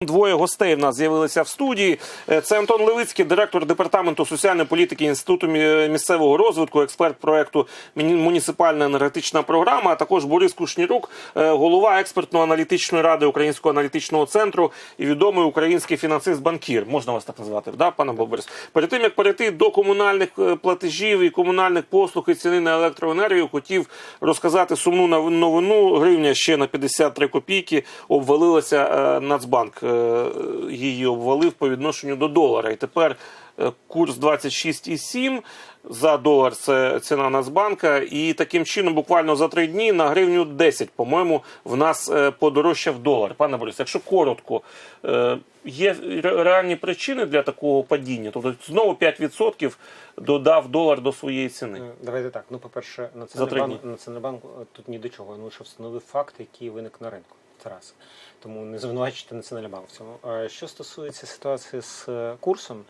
Двоє гостей в нас з'явилися в студії. Е, Це Антон Левицький, директор департаменту соціальної політики Інституту місцевого розвитку, експерт проекту «Міні- Муніципальна енергетична програма. А також Борис Кушнірук, е, голова експертно-аналітичної ради Українського аналітичного центру і відомий український фінансист-банкір. Можна вас так назвати, да, пане Борис? Перед тим як перейти до комунальних е, платежів і комунальних послуг і ціни на електроенергію, хотів розказати сумну нов- новину. Гривня ще на 53 копійки обвалилася Нацбанк. Е, Її обвалив по відношенню до долара. І тепер е, курс 26,7 за долар. Це ціна Нацбанка. І таким чином, буквально за три дні на гривню 10, по-моєму, в нас е, подорожчав долар. Пане Борис, якщо коротко, є реальні причини для такого падіння? Тобто знову 5% додав долар до своєї ціни. Давайте так. Ну, по-перше, Національний банк. Національний банк тут ні до чого. Він лише встановив факт, який виник на ринку. Раз. Тому не звинувачуйте Національний банк в цьому. Що стосується ситуації з е, курсом,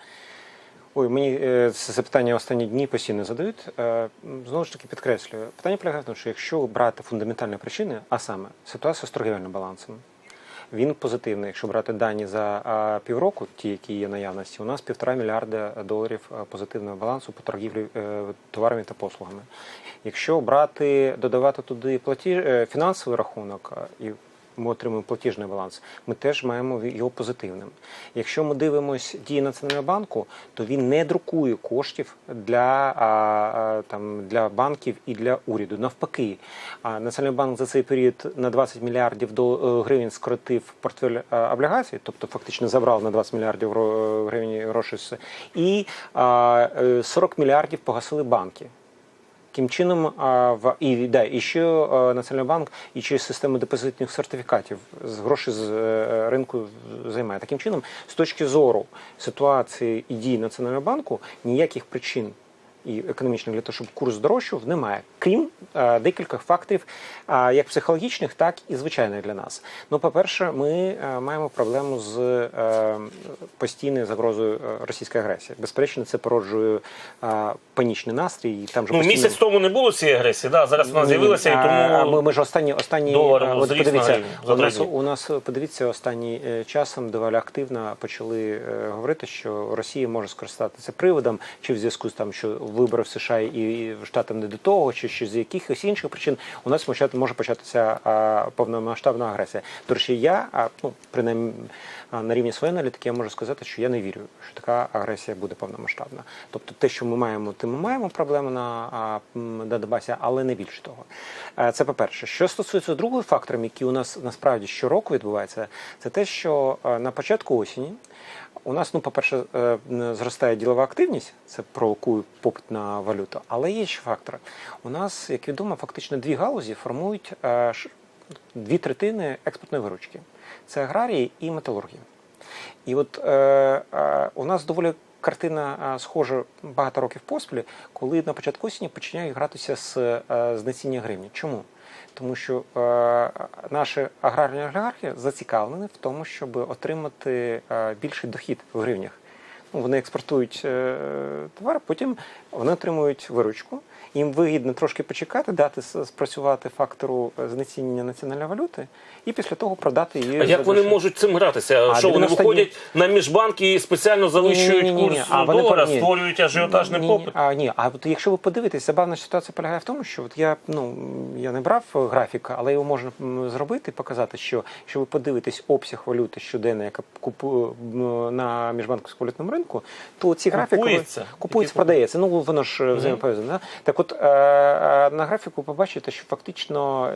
ой, мені е, це запитання останні дні постійно задають. Е, Знову ж таки підкреслюю. Питання полягає в тому, що якщо брати фундаментальні причини, а саме ситуація з торгівельним балансом, він позитивний. Якщо брати дані за півроку, ті, які є наявності, у нас півтора мільярда доларів позитивного балансу по торгівлі товарами та послугами. Якщо брати, додавати туди платі, е, фінансовий рахунок і ми отримуємо платіжний баланс, ми теж маємо його позитивним. Якщо ми дивимося дії Національного банку, то він не друкує коштів для, там, для банків і для уряду. Навпаки, Національний банк за цей період на 20 мільярдів е, гривень скоротив портфель е, облігацій, тобто фактично забрав на 20 мільярдів гривень грошей, і а, е, 40 мільярдів погасили банки. Таким чином, в і да, і ще е, Національний банк і через систему депозитних сертифікатів з грошей з е, ринку займає. Таким чином, з точки зору ситуації і дій Національного банку, ніяких причин і економічних для того, щоб курс здорожчав, немає, крім е, декількох фактів, е, як психологічних, так і звичайних для нас. Ну, по-перше, ми е, маємо проблему з е, постійною загрозою е, російської агресії. Безперечно, це породжує е, панічний настрій. І там же Ну, постійно- місяць тому не було цієї агресії, да? зараз вона з'явилася, і тому ми, ми ж останні останні долар от подивіться, у нас у нас подивіться останні е, часом доволі активно почали е, говорити, що Росія може скористатися приводом, чи в зв'язку з там, що вибори в США і, штатам не до того, чи ще з якихось інших причин у нас може, початися повномасштабна агресія. До речі, я ну принаймні на рівні своєї аналітики я можу сказати, що я не вірю, що така агресія буде повномасштабна. Тобто, те, що ми маємо, тим ми маємо проблему на на Донбасі, але не більше того. Це по-перше. Що стосується другого фактором, який у нас насправді щороку відбувається, це те, що на початку осені. У нас, ну, по-перше, е, зростає ділова активність, це провокує попит на валюту, але є ще фактори. У нас, як відомо, фактично дві галузі формують е, дві третини експортної виручки: це аграрії і металургія. І от е, у нас доволі картина схожа багато років поспіль, коли на початку осені починають гратися з знеціння гривні. Чому? Тому що е, наші аграрні олігархи зацікавлені в тому, щоб отримати е, більший дохід в гривнях. Ну, вони експортують е, товар, потім вони отримують виручку. Їм вигідно трошки почекати, дати спрацювати фактору е, знецінення національної валюти, і після того продати її. А як вони можуть цим гратися? А, що вони 90 днів. виходять на міжбанки і спеціально завищують Ні-ні-ні-ні. курс А вони долара, про- створюють ажіотажний Ні, попит? А ні, а от якщо ви подивитесь, забавна ситуація полягає в тому, що от я ну я не брав е, графіка, але його можна зробити, показати, що якщо ви подивитесь обсяг валюти щоденно, яка купує на міжбанківському валютному ринку, то ці графіки ви- Купується? купується, продається. Ну воно ж е, взаємопов'язане. Так, от е, е, на графіку побачите, що фактично.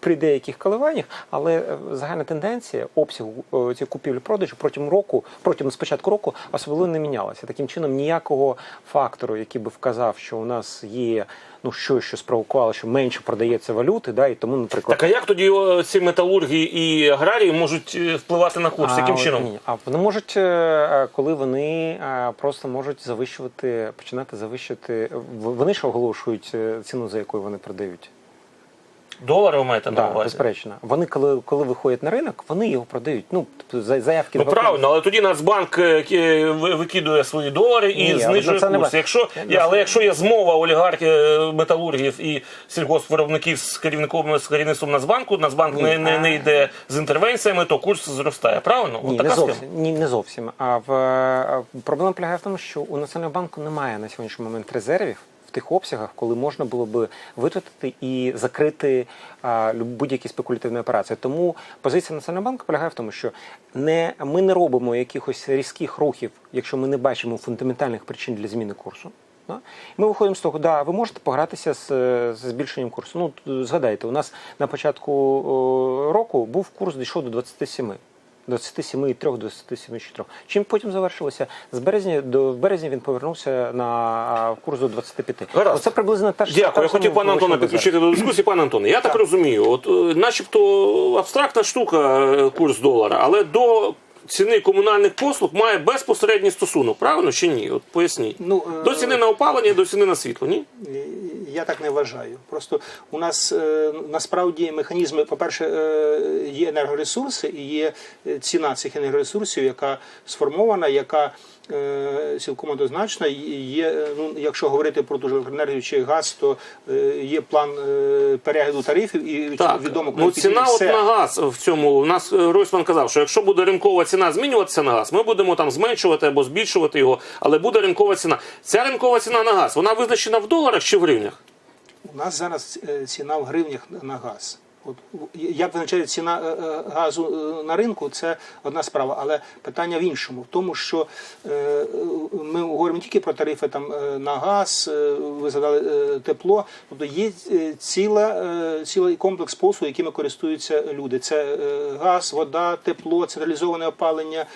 При деяких коливаннях, але е, загальна тенденція обсягу е, цієї купівлі-продажу протягом року, протягом спочатку року особливо не мінялася. Таким чином, ніякого фактору, який би вказав, що у нас є ну щось, що спровокувало, що менше продається валюти, да, і тому, наприклад, Так а як тоді ці металурги і аграрії можуть е, впливати на курс? Яким чином? Ні, а вони можуть, коли вони просто можуть завищувати, починати завищувати. Вони ж оголошують ціну, за якою вони продають. Долари ви маєте на увазі? безперечно. Вони, коли, коли виходять на ринок, вони його продають. Ну, тобто за- заявки Ну правильно, але тоді Нацбанк е, е, викидує свої долари і Ні, але знижує це курс. Якщо я, але якщо є змова олігархів, е, металургів і сільгоспвиробників з керівником з керівництвом Нацбанку, Нацбанк не, не, не йде з інтервенціями, то курс зростає. Правильно? От Ні, така не зовсім. Ні, не зовсім. А в проблема полягає в тому, що у Національного банку немає на сьогоднішній момент резервів тих обсягах, коли можна було би витратити і закрити будь-які спекулятивні операції. Тому позиція Національного банку полягає в тому, що не ми не робимо якихось різких рухів, якщо ми не бачимо фундаментальних причин для зміни курсу. Ми виходимо з того, да, ви можете погратися з, з збільшенням курсу. Ну, згадайте, у нас на початку року був курс дійшов до 27. 27,3, 27,4. Чим потім завершилося? З березня до в березні він повернувся на курс до 25. Гаразд. Оце приблизно та ж Дякую. Я хотів пана Антона підключити до дискусії. Пане Антоне, я так розумію, от е, начебто абстрактна штука е, курс долара, але до ціни комунальних послуг має безпосередній стосунок, правильно чи ні? От поясніть. Ну, е, До ціни на опалення, до ціни на світло, ні? Я так не вважаю. Просто у нас е, насправді механізми, по-перше, е, є енергоресурси і є ціна цих енергоресурсів, яка сформована, яка цілком однозначна. Є, е, ну, якщо говорити про ту ж електроенергію чи газ, то е, є план е, перегляду тарифів і Так, відомо, ну ціна от на газ в цьому. У нас е, Ройсман казав, що якщо буде ринкова ціна змінюватися на газ, ми будемо там зменшувати або збільшувати його, але буде ринкова ціна. Ця ринкова ціна на газ, вона визначена в доларах чи в гривнях? У нас зараз е, ціна в гривнях на газ. От як визначає ціна е, е, газу е, на ринку, це одна справа. Але питання в іншому, в тому, що ми говоримо не тільки про тарифи там на газ, ви згадали тепло. Тобто є ціла, цілий комплекс послуг, якими користуються люди. Це газ, вода, тепло, централізоване опалення,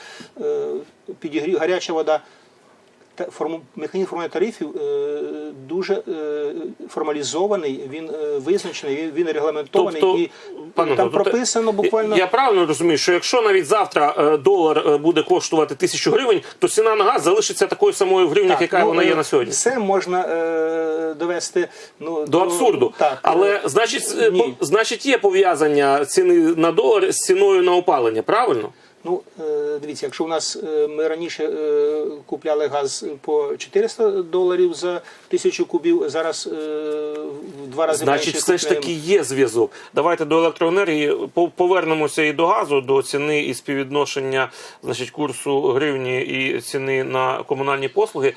підігрів, гаряча вода. Механізм формування тарифів е, дуже е, формалізований, він е, визначений, він, регламентований Тобто, і пане там прописано буквально. Я правильно розумію, що якщо навіть завтра долар буде коштувати тисячу гривень, то ціна на газ залишиться такою самою в гривнях, яка ну, вона є на сьогодні. Все можна е, довести ну, До абсурду. Так, Але значить, по- значить, є пов'язання ціни на долар з ціною на опалення, правильно? Ну, е, дивіться, якщо у нас е, ми раніше е, купляли газ по 400 доларів за тисячу кубів, зараз в два рази Значить, менше все ж таки є зв'язок. Давайте до електроенергії По- повернемося і до газу, до ціни і співвідношення значить, курсу гривні і ціни на комунальні послуги.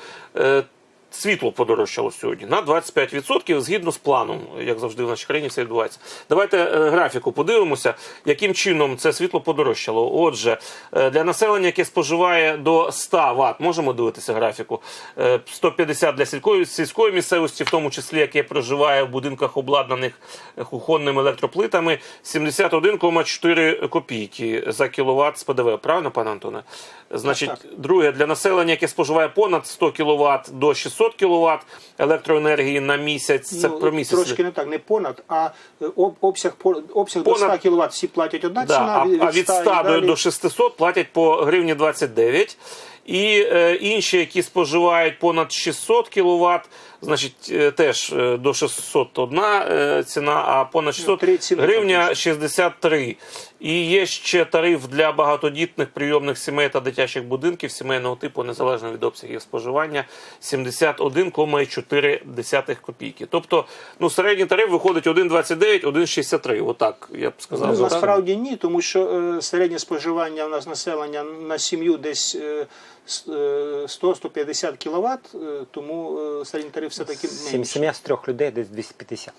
Е, Світло подорожчало сьогодні на 25% згідно з планом, як завжди в нашій країні все відбувається. Давайте е, графіку подивимося, яким чином це світло подорожчало. Отже, е, для населення, яке споживає до 100 Вт, можемо дивитися графіку. Е, 150 для сільської, сільської місцевості, в тому числі яке проживає в будинках, обладнаних е, кухонними електроплитами, 71,4 копійки за кіловат з ПДВ. Правильно, пане Антоне? Значить, друге для населення, яке споживає понад 100 кВт до 600 кВт електроенергії на місяць. Це Ну, про місяць. Трошки не так, не понад, а е, об- обсяг, обсяг до 100 кВт всі платять одна Да, ціна, а, а від 100 і до, далі. до 600 платять по гривні 29. І е, інші, які споживають понад 600 кВт, значить е, теж е, до 600 одна е, ціна, а понад 600 гривня 63. І є ще тариф для багатодітних прийомних сімей та дитячих будинків сімейного типу, незалежно від обсягів споживання, 71,4 копійки. Тобто, ну, середній тариф виходить 1,29, 1,63. Отак, я б сказав. Ну, насправді ні, тому що середнє споживання у нас населення на сім'ю десь 100-150 кВт, е, тому е, середній тариф все-таки Сім, менший. сім'я з трьох людей десь 250.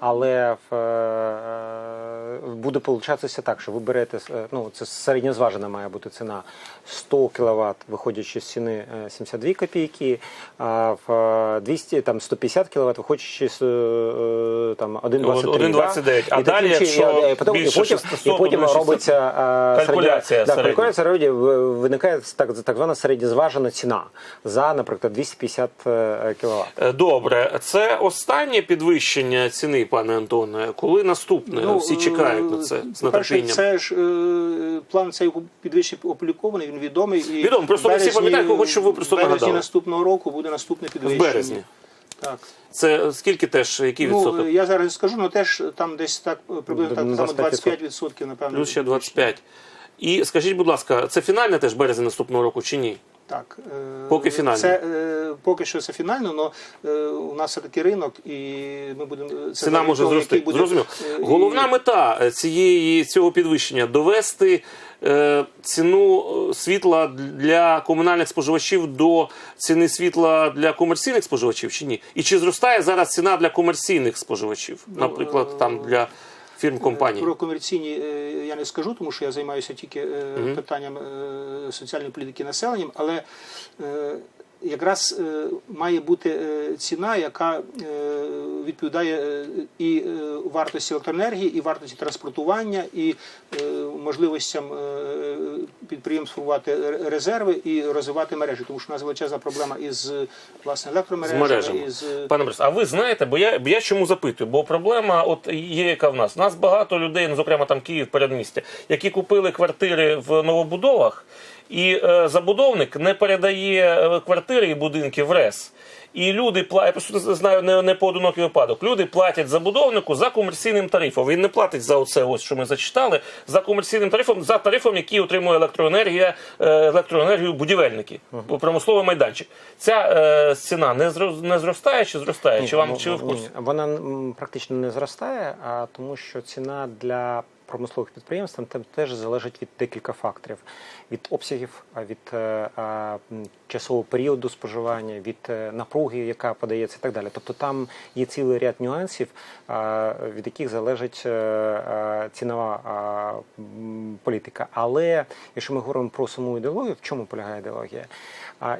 Але в, е, буде получатися так, що ви берете, ну це середньозважена має бути ціна 100 кВт, виходячи з ціни е, 72 копійки, а в е, 200, там 150 кВт, виходячи з там 1,23. 1,29. А І далі, якщо і потім, і більше потім, 600, і потім робиться Калькуляція да, калькуляція виникає так, так звана середньозважена ціна за, наприклад, 250 кВт. Е, Добре, це останнє підвищення ціни, пане Антоне. Коли наступне? Ну, Всі чекають на це з нетерпінням. це ж е, план цей підвищення опублікований, він відомий. І Відомо, просто в не всі березні- пам'ятають, хочу, щоб ви просто в березні наступного року буде наступне В підвищення. березні. Так. Це скільки теж, який Ну, відсоток? е, я зараз не скажу, але теж там десь так е, приблизно так, само 25%. 25%, напевно. Плюс ще 25. І скажіть, будь ласка, це фінальне теж березень наступного року чи ні? Так, е, Поки фінально. Це, е, поки що це фінально, але у нас все-таки ринок, і ми будемо... це Ціна може зрости. буде, Зрозуміло. е, і- Головна мета е, цієї цього підвищення довести е, ціну е, світла для комунальних споживачів до ціни світла для комерційних споживачів чи ні? І чи зростає зараз ціна для комерційних споживачів, наприклад, там для фірм компаній? Про комерційні е, я не скажу, тому що я займаюся тільки угу. питанням е, соціальної політики населенням, але якраз е, має бути е, ціна, яка е, відповідає і вартості електроенергії, і вартості транспортування, і можливостям підприємств формувати резерви і розвивати мережі, тому що у нас величезна проблема із власне електромережами, мережами. із Пане Борис, а ви знаєте, бо я, я чому запитую? Бо проблема от є яка в нас. У нас багато людей, ну, зокрема там Київ передмістя, які купили квартири в новобудовах, і е, забудовник не передає е, квартири і будинки в РЕС. І люди платять, я просто знаю не, не поодинокий випадок. Люди платять забудовнику за комерційним тарифом. Він не платить за оце, ось що ми зачитали, за комерційним тарифом, за тарифом, який отримує електроенергія, е, електроенергію будівельники, промисловий майданчик. Ця е, ціна не зро- не зростає чи зростає? чи вам Ну, чи ви в ні, курсі? Вона практично не зростає, а тому що ціна для промислових підприємств там теж залежить від декілька факторів: від обсягів, від е, а, часового періоду споживання, від е, напруги, яка подається, і так далі. Тобто там є цілий ряд нюансів, від яких залежить е, е, цінова політика. Але якщо ми говоримо про саму ідеологію, в чому полягає ідеологія?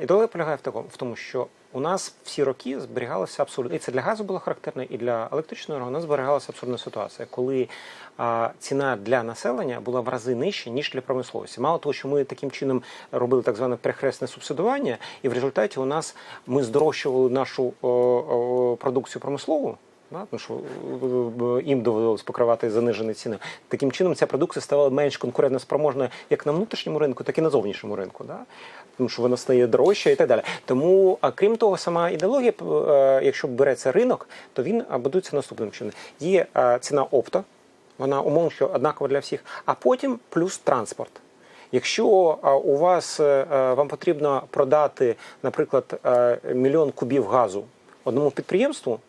Ідеологія полягає в тому, що у нас всі роки зберігалася абсурдна, і це для газу було характерно, і для електричної енергії у нас зберігалася абсурдна ситуація, коли а, ціна для населення була в рази нижча, ніж для промисловості. Мало того, що ми таким чином робили так зване перехресне субсидування, і в результаті у нас ми здорожчували нашу о, о, продукцію промислову. Да, тому що е, їм довелося покривати занижені ціни. Таким чином, ця продукція ставала менш конкурентоспроможною як на внутрішньому ринку, так і на зовнішньому ринку. Да? Тому що вона стає дорожча і так далі. Тому, а крім того, сама ідеологія, е, якщо береться ринок, то він будується наступним чином. Є е, ціна опта, вона умовно що однакова для всіх, а потім плюс транспорт. Якщо у вас е, е, вам потрібно продати, наприклад, е, мільйон кубів газу одному підприємству,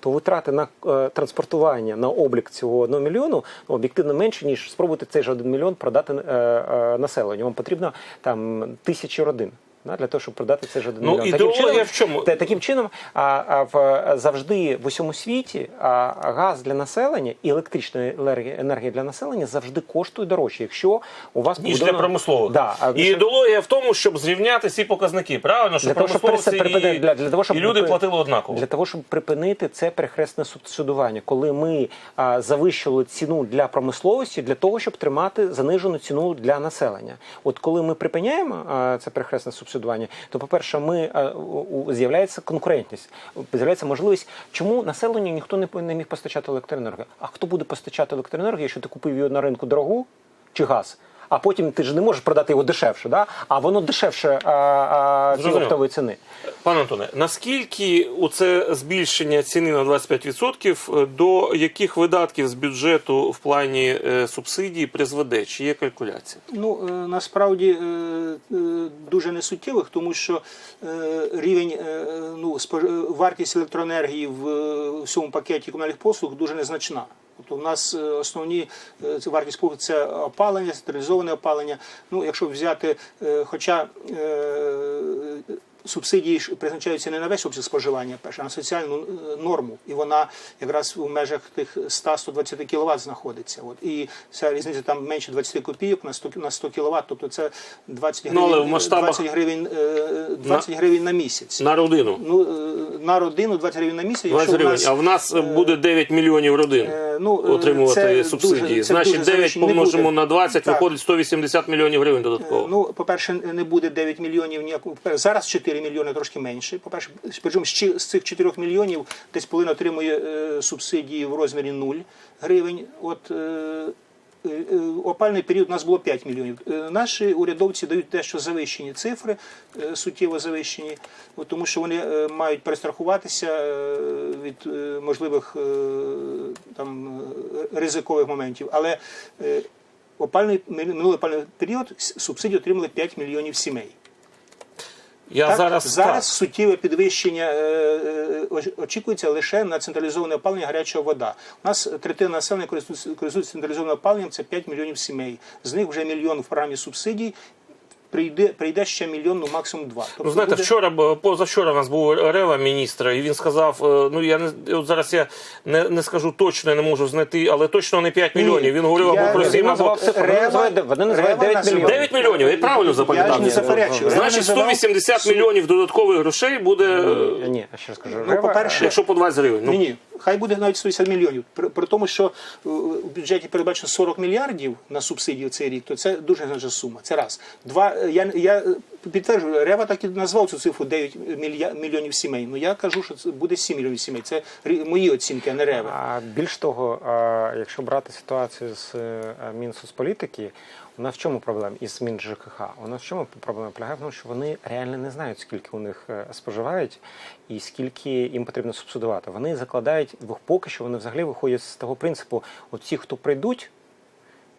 то витрати на е, транспортування на облік цього одного мільйону ну, об'єктивно менше, ніж спробувати цей же один мільйон продати е, е, населенню. Вам потрібно там тисячі родин. Да, Для того, щоб продати цей же один Ну, мільйон. ідеологія в чому? Таким чином, а, а в завжди в усьому світі а, газ для населення і електрична енергія, для населення завжди коштує дорожче, якщо у вас Ніж для промислових. Да, а і ідеологія в тому, щоб зрівняти ці показники. Правильно, щоб для того, щоб промисловці пересе- припини- і, для, для того, щоб і люди платили однаково. Для того, щоб припинити це перехресне субсидування, коли ми а, завищили ціну для промисловості для того, щоб тримати занижену ціну для населення. От коли ми припиняємо а, це перехресне субсидування, то, по-перше, ми у- у- з'являється конкурентність, з'являється можливість, чому населенню ніхто не, по- не міг постачати електроенергію. А хто буде постачати електроенергію, якщо ти купив її на ринку дорогу чи газ? А потім ти ж не можеш продати його дешевше, да? а воно дешевше а, а, цієї оптової ціни. Пане Антоне, наскільки оце збільшення ціни на 25% е, до яких видатків з бюджету в плані е, субсидій призведе? Чи є калькуляція? Ну е, насправді дуже несуттєвих, тому що рівень ну вартість електроенергії в всьому пакеті комунальних послуг дуже незначна. Тобто, у нас е, основні е, вартість послуг це опалення, централізоване опалення. Ну, якщо взяти, е, хоча субсидії ж призначаються не на весь обсяг споживання, перше, а на соціальну е, норму, і вона якраз у межах тих 100-120 кВт знаходиться. От і ця різниця там менше 20 копійок на 100, на 100 кВт, тобто це 20 Ну, гривень, але в масштабах- 20 гривень, е, 20 гривень на місяць. На родину. Ну е, на родину 20 гривень на місяць. 20 якщо в гривень. нас, А в нас буде 9 мільйонів родин ну, отримувати це субсидії. дуже- це Значить, дуже 9 залежить. Помножимо на 20, Так. виходить 180 мільйонів гривень додатково. Ну, по-перше, не буде 9 мільйонів ніякого. Зараз 4 мільйони трошки менше. По-перше, причому з цих 4 мільйонів десь половина отримує е, субсидії в розмірі 0 гривень. От, е, е, опальний період у нас було 5 мільйонів. Наші урядовці дають дещо завищені цифри, суттєво завищені, тому що вони мають перестрахуватися від можливих там ризикових моментів. Але опальний минулий опальний період субсидії отримали 5 мільйонів сімей. Я Так, зараз, зараз суттєве підвищення е, е, очікується лише на централізоване опалення гаряча вода. У нас третина населення користується централізованим опаленням, це 5 мільйонів сімей. З них вже мільйон в програмі субсидій. Прийде, прийде ще мільйон, ну максимум два. Тобто Ну, знаєте, буде- вчора позавчора у нас був рева міністра, і він сказав: е, ну я не от зараз я не, не скажу точно, я не можу знайти, але точно не 5 мільйонів. Він говорив або про Він 7, або вони називають- вони називають Рева 9 мільйонів. 9 мільйонів. Я правильно запам'ятав? не заперечую. Значить, 180 мільйонів додаткових грошей буде, Ні, я ще раз кажу. Ну, по-перше, якщо по 20 гривень. Ну, Ні, ні, хай буде навіть 150 мільйонів. При, при тому, що е, у бюджеті передбачено 40 мільярдів на субсидію цей рік, то це дуже значна сума. Це раз. Два, е, я, я е, підтверджую, Рева так і назвав цю цифру 9 мілья, мільйонів сімей. Ну я кажу, що це буде 7 мільйонів сімей. Це мої оцінки, а не Рева. А більш того, якщо брати ситуацію з Мінсоцполітики, у нас в чому проблема із МінЖКХ? У нас в чому проблема полягає в тому, що вони реально не знають, скільки у них споживають і скільки їм потрібно субсидувати. Вони закладають поки що вони взагалі виходять з того принципу: от ті, хто прийдуть.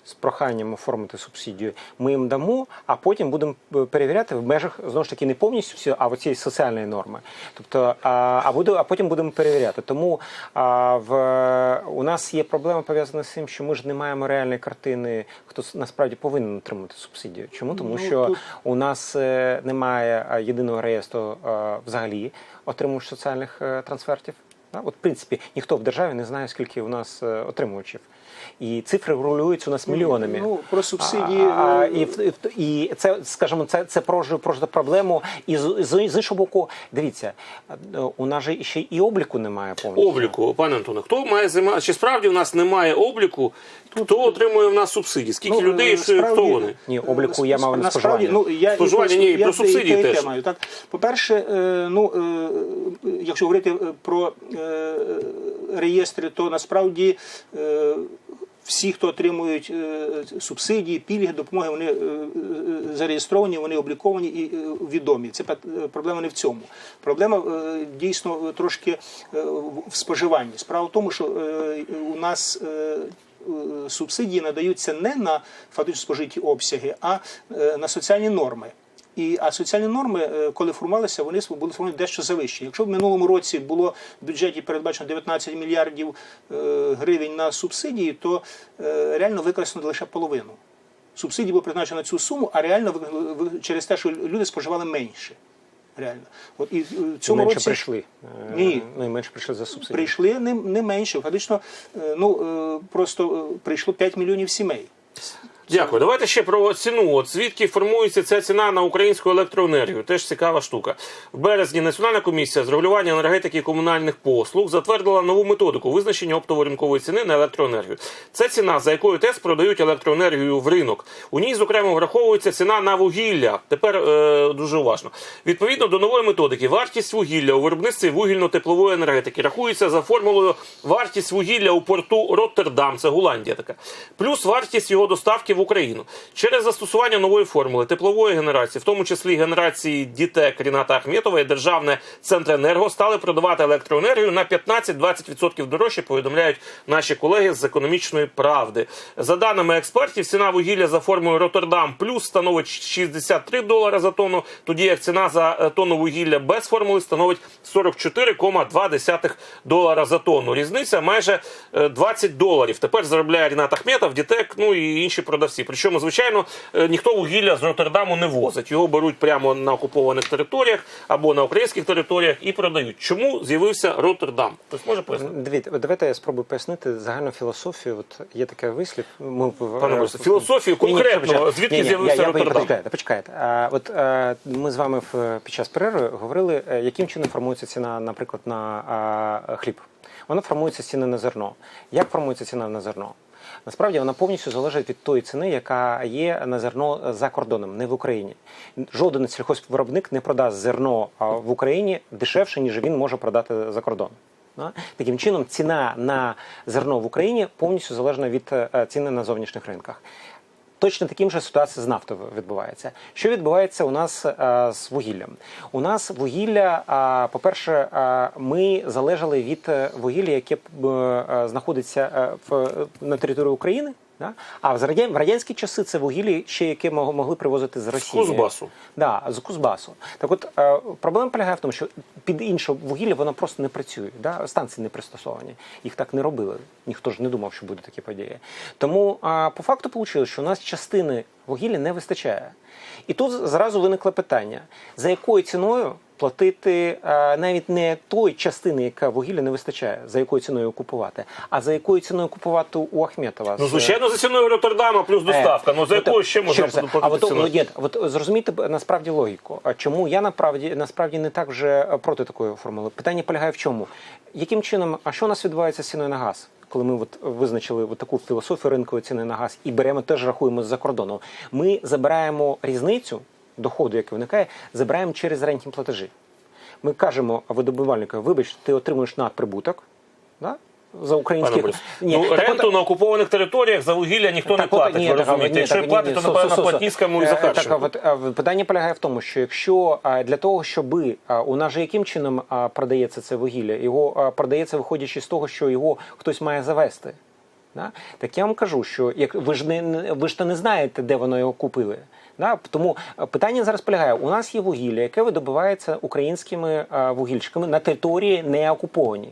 З проханням оформити субсидію, ми їм дамо, а потім будемо е, перевіряти в межах знову ж таки не повністю всі, а оцієї соціальної норми. Тобто, а, а буде, а потім будемо перевіряти. Тому а, в у нас є проблема пов'язана з тим, що ми ж не маємо реальної картини, хто насправді повинен отримати субсидію. Чому? Тому Ну, що тут- у нас е, немає єдиного реєстру е, взагалі отримувач соціальних е, трансфертів. От, в принципі, ніхто в державі не знає, скільки у нас е, отримувачів. І цифри регулюються у нас мільйонами. Ну, про субсидії, А, а, е, і, в- і, і це, скажімо, це, це просто проблему. І з, з, з іншого боку, дивіться, е, у нас же ще і обліку немає повністю. обліку, пане Антоне, хто має займатися? Чи справді в нас немає обліку? Хто отримує в нас субсидії? Скільки Ну, людей, що- хто вони? Ні, обліку я мав на споживання. Ну, я, Споживання, ні, про субсидії теж. маю. Так? По-перше, е, ну, якщо говорити про реєстри, то насправді всі, хто отримують е, субсидії, пільги, допомоги, вони е, е, зареєстровані, вони обліковані і відомі. Це проблема не в цьому. Проблема дійсно трошки в споживанні. Справа в тому, що у нас субсидії надаються не на фактично спожиті обсяги, а на соціальні норми. І а соціальні норми, е, коли формувалися, вони були сформовані дещо завищені. Якщо в минулому році було в бюджеті передбачено 19 мільярдів е, гривень на субсидії, то е, реально використано лише половину. Субсидії було призначено на цю суму, а реально через те, що люди споживали менше. Реально, от і в цьому менше році прийшли. Ні. Ну, і менше прийшли за субсидії. прийшли не, не менше. Фактично, ну просто прийшло 5 мільйонів сімей. Дякую. Давайте ще про ціну. От звідки формується ця ціна на українську електроенергію? Теж цікава штука. В березні Національна комісія з регулювання енергетики і комунальних послуг затвердила нову методику визначення оптово-ринкової ціни на електроенергію. Це ціна, за якою ТЕС продають електроенергію в ринок. У ній, зокрема, враховується ціна на вугілля. Тепер е, дуже уважно. Відповідно до нової методики, вартість вугілля у виробництві вугільно-теплової енергетики рахується за формулою вартість вугілля у порту Роттердам, це Голландія така, плюс вартість його доставки в Україну. Через застосування нової формули теплової генерації, в тому числі генерації ДІТЕК Ріната Ахметова і Державне Центренерго, стали продавати електроенергію на 15-20% дорожче, повідомляють наші колеги з економічної правди. За даними експертів, ціна вугілля за формулою Роттердам плюс становить 63 долари за тонну, тоді як ціна за е, тонну вугілля без формули становить 44,2 долара за тонну. Різниця майже е, 20 доларів. Тепер заробляє Рінат Ахметов, Дітек, ну і інші продавці. Причому, звичайно, е, ніхто вугілля з Роттердаму не возить. Його беруть прямо на окупованих територіях або на українських територіях і продають. Чому з'явився Роттердам? Хтось може пояснити? Дивіться, давайте я спробую пояснити загальну філософію. От є таке вислів. Ми Пане Борисе, філософію конкретно, звідки з'явився Роттердам? Почекайте, почекайте. А, от е, ми з вами в, під час перерви говорили, е, яким чином формується ціна, наприклад, на а, хліб. Вона формується з ціни на зерно. Як формується ціна на зерно? Насправді вона повністю залежить від тої ціни, яка є на зерно за кордоном, не в Україні. Жоден сільхозвиробник не продасть зерно в Україні дешевше, ніж він може продати за кордон. Таким чином, ціна на зерно в Україні повністю залежна від е, ціни на зовнішніх ринках. Точно таким же ситуація з нафтою відбувається. Що відбувається у нас а, з вугіллям? У нас вугілля, а, по-перше, а, ми залежали від е, вугілля, яке е, е, знаходиться е, в, на території України. Да? А в радя- в радянські часи це вугілля ще яке могли привозити з Росії. Кузбасу. Да, з Кузбасу. Так от е, проблема полягає в тому, що під інше вугілля воно просто не працює. Да? Станції не пристосовані. Їх так не робили. Ніхто ж не думав, що буде такі події. Тому е, по факту вийшло, що у нас частини вугілля не вистачає. І тут зразу виникло питання: за якою ціною платити е, навіть не той частини, яка вугілля не вистачає, за якою ціною купувати, а за якою ціною купувати у Ахметова. Ну, звичайно, за ціною Роттердама плюс доставка. Ну за якою ще можна раз, А от, ну, ні, от зрозумійте насправді логіку. А чому я насправді насправді не так вже е, проти такої формули? Питання полягає в чому? Яким чином, а що у нас відбувається з ціною на газ? Коли ми от визначили от таку філософію ринкової ціни на газ і беремо теж рахуємо з-за кордону, ми забираємо різницю доходу, який виникає, забираємо через рентні платежі. Ми кажемо видобувальнику, вибач, ти отримуєш надприбуток да? за українських Ні, ну, так ренту на окупованих територіях за вугілля ніхто не Так от, платить, ні, ви так, розумієте. ні, Якщо так, ні, платить, ні, то напевно со- і Е, захарченком. Так, от, питання полягає в тому, що якщо для того, щоб у нас же яким чином продається це вугілля, його продається виходячи з того, що його хтось має завести. Да? Так я вам кажу, що як ви ж не- не ви ж то не знаєте, де воно його купили. Да? Тому е, питання зараз полягає: у нас є вугілля, яке видобувається українськими е, вугільщиками на території не окупованій.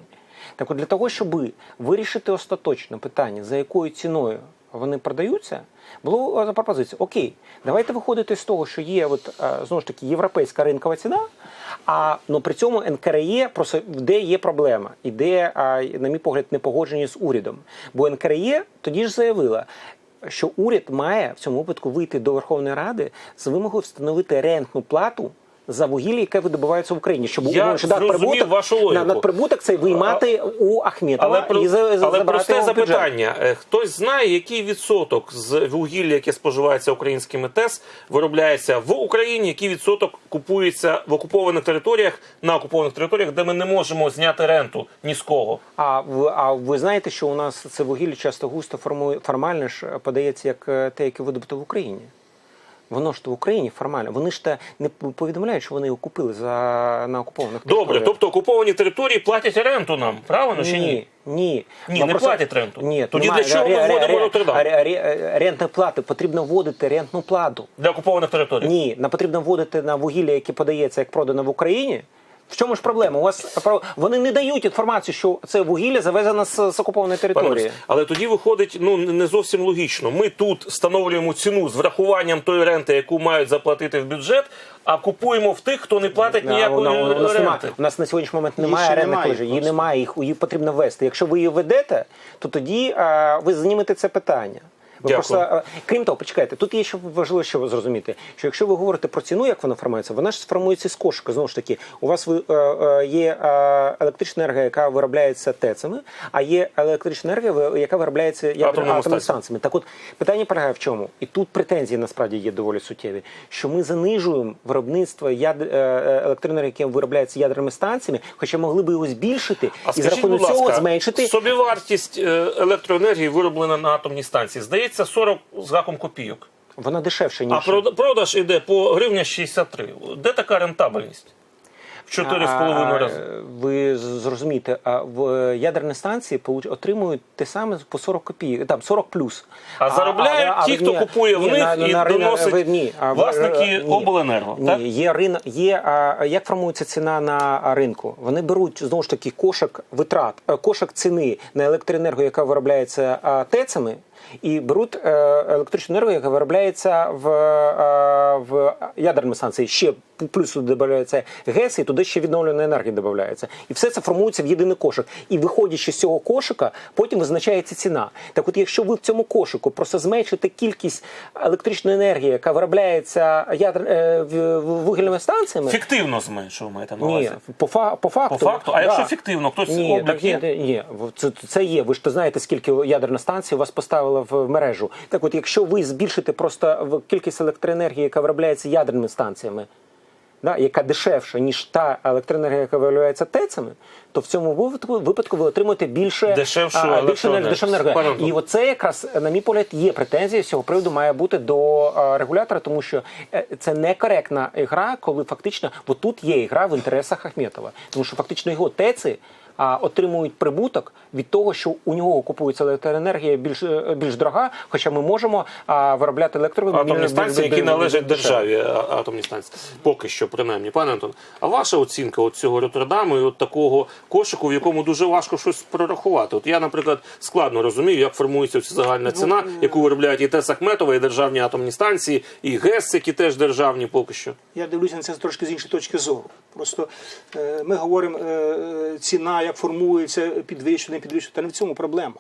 Так от для того, щоб вирішити остаточно питання, за якою ціною вони продаються, було е, пропозиція: Окей, давайте виходити з того, що є от, знову ж таки європейська ринкова ціна, а ну, при цьому НКРЄ просто де є проблема, і де, на мій погляд, не погоджені з урядом. Бо НКРЄ тоді ж заявила. Що уряд має в цьому випадку вийти до Верховної Ради з вимогою встановити рентну плату за вугілля, яке видобувається в Україні, щоб Я прибуток, вашу логіку. на надприбуток цей виймати у Ахметова Але, і за, за, але просте бюджет. запитання. Е, Хтось знає, який відсоток з вугілля, яке споживається українськими ТЕС, виробляється в Україні, який відсоток купується в окупованих територіях, на окупованих територіях, де ми не можемо зняти ренту ні з кого. А а ви знаєте, що у нас це вугілля часто густо формує формально ж подається як е, те, яке видобуто в Україні. Воно ж то в Україні формально. Вони ж та не повідомляють, що вони його купили за на окупованих Добре, тобто окуповані території платять ренту нам, правильно чи ні? Ні, ні. Вам не платять ренту. Ні, Тоді немає. для чого ми вводимо Роттердам? ре- ре- плати потрібно вводити рентну плату. Для окупованих територій. Ні, нам потрібно вводити на вугілля, яке подається як продано в Україні. В чому ж проблема? У вас вони не дають інформацію, що це вугілля завезено з, з окупованої території. Але тоді виходить ну не зовсім логічно. Ми тут встановлюємо ціну з врахуванням тої ренти, яку мають заплатити в бюджет, а купуємо в тих, хто не платить ніякої вона- у, нас немає, у нас на сьогоднішній момент немає ще арендних немає її немає, їх, її потрібно ввести. Якщо ви її ведете, то тоді а, ви знімете це питання. Ви Дякую. просто, крім того, почекайте, тут є ще важливо, що ви зрозуміти, що якщо ви говорите про ціну, як вона формується, вона ж сформується з кошика. Знову ж таки, у вас е, е, є е, електрична енергія, яка виробляється ТЕЦами, а є електрична енергія, яка виробляється ядер- Атомними станціями. Так от питання полягає в чому? І тут претензії насправді є доволі суттєві, що ми занижуємо виробництво яд... електроенергії, яке виробляється ядерними станціями, хоча могли би його збільшити А і за рахунок цього ласка, зменшити. собівартість електроенергії вироблена на атомній станції. Здається, 40 з гаком копійок. Вона дешевше ніж А продаж іде по гривня 63. Де така рентабельність? В 4,5 рази. Ви зрозумієте, а в е, ядерні станції отримують те саме по 40 копійок, там 40 плюс. А заробляють ті, ви- хто купує в них і ринок- доносить ви- ні, а власники е, ні. обленерго, Ні, так? є ринок, є а, як формується ціна на ринку. Вони беруть знову ж таки кошик витрат, е, кошик ціни на електроенергію, яка виробляється а, І беруть е, електричну енергію, яка виробляється в, е, в ядерній станції. Ще плюс туди додається ГЕС, і туди ще відновлена енергія додається. І все це формується в єдиний кошик. І виходячи з цього кошика, потім визначається ціна. Так от, якщо ви в цьому кошику просто зменшите кількість електричної енергії, яка виробляється ядер, е, вугільними станціями, Фіктивно зменшив, маєте на ні, по, фа, по факту. По факту? А да. якщо фіктивно, хтось ні, облік так, є? ні, ні, це, це є. Ви ж то знаєте, скільки ядерна станція у вас поставила в мережу. Так от, якщо ви збільшите просто кількість електроенергії, яка виробляється ядерними станціями, да, яка дешевша, ніж та електроенергія, яка виявляється ТЕЦами, то в цьому випадку, випадку ви отримуєте більше Дешевшу а, більше енергію. І оце якраз, на мій погляд, є претензія з цього приводу має бути до а, регулятора, тому що е, це некоректна гра, коли фактично бо тут є гра в інтересах Ахметова, тому що фактично його ТЕЦи отримують прибуток від того, що у нього купується електроенергія більш е, більш дорога, хоча ми можемо а, виробляти електроенергію Атомні станції, які більш- належать більш державі, а- атомні станції. Поки що, принаймні. Пане Антон, а ваша оцінка от цього Роттердаму і от такого кошику, в якому дуже важко щось прорахувати? От я, наприклад, складно розумію, як формується ця загальна ціна, яку виробляють і ТЕС Ахметова, і державні атомні станції, і ГЕС, які теж державні поки що. Я дивлюся на це трошки з іншої точки зору. Просто е, ми говоримо, е, ціна, як формується, підвищувати, не підвищувати. Та не в цьому проблема.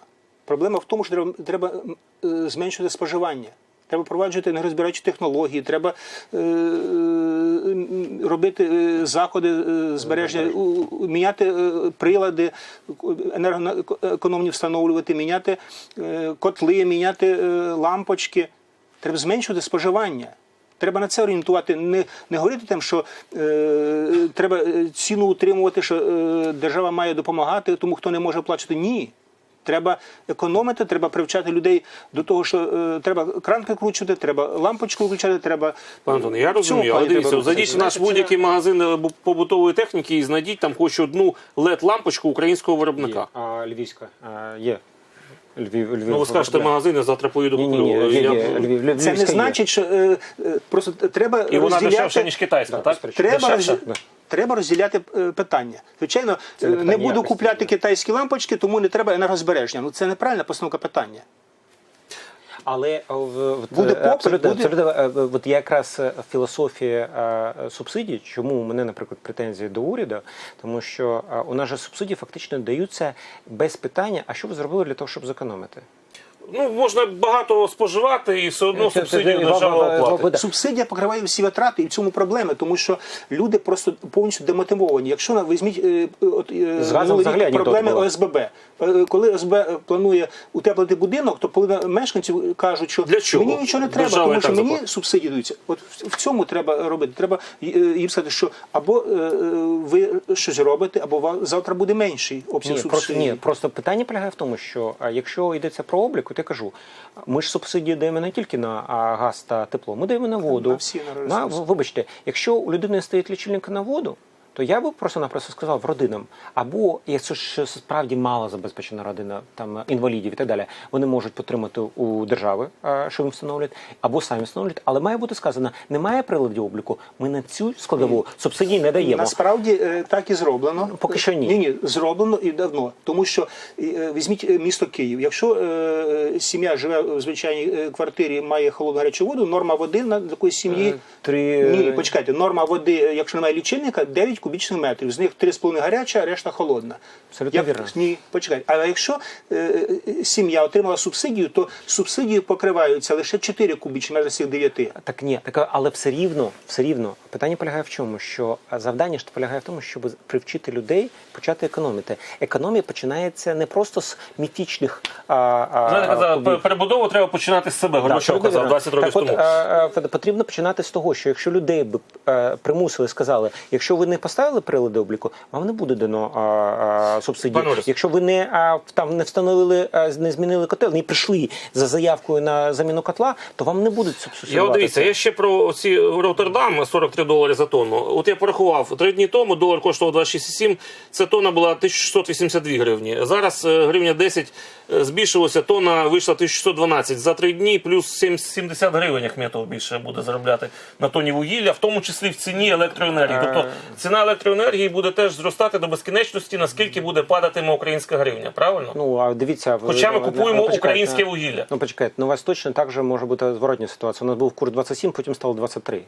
Проблема в тому, що треба, треба е, зменшувати споживання. Треба впроваджувати енергозбираючі технології, треба е, робити е, заходи е, збереження, міняти е, прилади, енергоекономні встановлювати, міняти е, котли, міняти е, лампочки. Треба зменшувати споживання. Треба на це орієнтувати, не, не говорити тим, що е, треба е, ціну утримувати, що е, держава має допомагати тому, хто не може оплачувати. Ні. Треба економити, треба привчати людей до того, що е, треба кран викручувати, треба лампочку виключати, треба. Пане Антоне, я розумію, але дивіться, зайдіть в наш будь-який магазин е, побутової техніки і знайдіть там хоч одну led-лампочку українського виробника. Є. А, Львівська а, є. Львів, Львів. Ну, ви скажете магазин, я завтра поїду Ні, ні, ні, є, Я- є, Львів, Львів, Це не значить, що е, е, просто треба І вона розділяти. дешевша, ніж китайська, так? Треба, Дешевша? да. треба розділяти е, питання. Звичайно, не е, не питання буду якості, купляти китайські лампочки, тому не треба енергозбереження. Ну це неправильна постановка питання. Але е, в- Буде е, попит, абсолютно, буде- абсолютно, е, от якраз філософія субсидій, чому у мене, наприклад, претензії до уряду, тому що у нас же субсидії фактично даються без питання, а що ви зробили для того, щоб зекономити? Ну, можна багато споживати і все одно субсидію це- держава оплатить. Субсидія покриває всі витрати, і в цьому проблеми, тому що люди просто повністю демотивовані. Якщо на візьміть е, от, е, рік проблеми. ОСББ. Е, Коли ОСБ планує утеплити будинок, то половина мешканців кажуть, що Для чого? мені нічого не треба, Держава тому що мені заплатить. субсидії даються. От в- цьому треба робити. Треба е, їм сказати, що або е, е, ви щось робите, або ва- завтра буде менший обсяг Ні, субсидій. просто ні, просто питання полягає в тому, що а, якщо йдеться про облік, от я кажу, ми ж субсидії даємо не тільки на газ та тепло, ми даємо на воду. На всі на, вибачте, якщо у людини стоїть лічильник на воду. То я би просто-напросто сказав родинам, або якщо ж справді мало забезпечена родина, там інвалідів і так далі, вони можуть потримати у держави, що їм встановлюють, або самі встановлюють. Але має бути сказано, немає приладів обліку. Ми на цю складову субсидії не даємо. Насправді е, так і зроблено. Поки що ні. Ні, ні, зроблено і давно. Тому що е, візьміть е, місто Київ. Якщо е, сім'я живе в звичайній е, квартирі, має холодну гарячу воду, норма води на такої сім'ї. Е, Три Ні, почекайте, норма води, е, якщо немає лічильника, 9 кубічних метрів. З них 3,5 гаряча, решта холодна. Абсолютно Як- вірно. Ні, почекайте. Але якщо е, е, сім'я отримала субсидію, то субсидії покриваються лише 4 кубічні метри з цих 9. Так ні, так але все рівно, все рівно питання полягає в чому? Що завдання ж полягає в тому, щоб привчити людей почати економити. Економія починається не просто з міфічних а, а, Знаєте, казав, перебудову треба починати з себе. Горбачов казав 20 років так, тому. От, е, е, потрібно починати з того, що якщо людей б примусили, сказали, якщо ви не поставили прилади обліку, вам не буде дано а, а, субсидії. Якщо ви не а, там не встановили, а, не змінили котел, не прийшли за заявкою на заміну котла, то вам не будуть субсидіювати. Я от дивіться, я ще про ці Роттердам 43 долари за тонну. От я порахував три дні тому долар коштував 2,67, Ця тонна була 1682 гривні. Зараз е, гривня 10 е, збільшилося, тонна вийшла 1612. За три дні плюс 7 70 гривень Ахметов більше буде заробляти на тоні вугілля, в тому числі в ціні електроенергії. Тобто ціна електроенергії буде теж зростати до безкінечності, наскільки буде падатиме українська гривня. Правильно? Ну а дивіться, ви- Хоча ми ну, купуємо ну, українське вугілля. Ну почекайте, ну у вас точно так же може бути зворотня ситуація. У нас був курс 27, потім стало 23.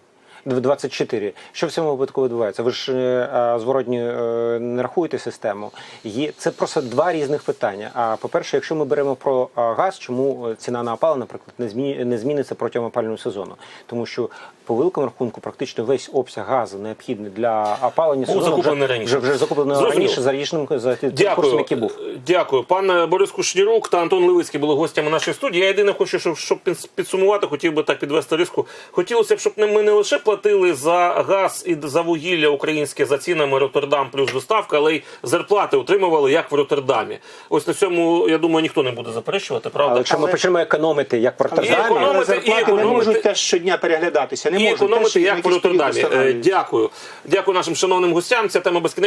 24. Що в цьому випадку відбувається? Ви ж е, зворотні е, не рахуєте систему. Є це просто два різних питання. А по-перше, якщо ми беремо про газ, чому е, ціна на опалення, наприклад, не зміні не зміниться протягом опалювального сезону? Тому що по великому рахунку практично весь обсяг газу необхідний для опалення сезону закуплений вже, раніше. вже, вже закуплено Зрозуміло. раніше за рішенням за Дякую. курсом, який був. Дякую. Пан Борис Кушнірук та Антон Левицький були гостями нашої студії. Я єдине хочу, щоб, щоб підсумувати, хотів би так підвести риску. Хотілося б, щоб ми не лише платили платили за газ і за вугілля українське за цінами Роттердам плюс доставка, але й зарплати отримували як в Роттердамі. Ось на цьому я думаю, ніхто не буде заперечувати. Правда, Але якщо ми почнемо економити як в Роттердамі, економити, зарплати і економити, не можуть теж щодня переглядатися. Не і можуть економити теж як в Роттердамі. Е. Дякую. Дякую нашим шановним гостям. Ця тема безкінечна.